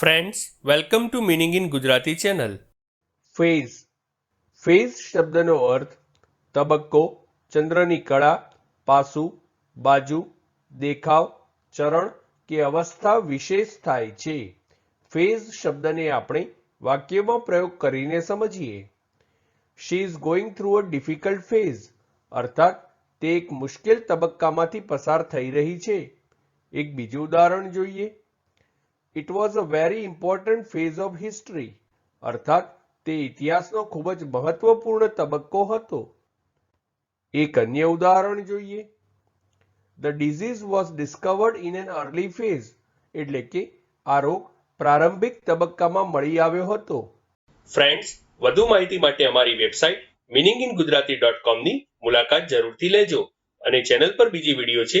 Friends welcome to meaning in Gujarati channel phase phase શબ્દનો અર્થ તબક્કો, ચંદ્રની કળા, પાસું, બાજુ, દેખાવ, ચરણ કે અવસ્થા વિશેષ થાય છે. ફેઝ શબ્દને આપણે વાક્યમાં પ્રયોગ કરીને સમજીએ. She is going through a difficult phase અર્થાત, તે એક મુશ્કેલ તબક્કામાંથી પસાર થઈ રહી છે. એક બીજું ઉદાહરણ જોઈએ. It was a very important phase of history અર્થાત, તે ઇતિહાસનો ખૂબ જ મહત્વપૂર્ણ તબક્કો હતો. એક અન્ય ઉદાહરણ જોઈએ. The disease was discovered in an early phase એટલે કે આ રોગ પ્રારંભિક તબક્કામાં મળી આવ્યો હતો. ફ્રેન્ડ્સ વધુ માહિતી માટે અમારી website meaning in Gujarati dot કોમની મુલાકાત જરૂરથી લેજો અને ચેનલ પર બીજી વીડિયો છે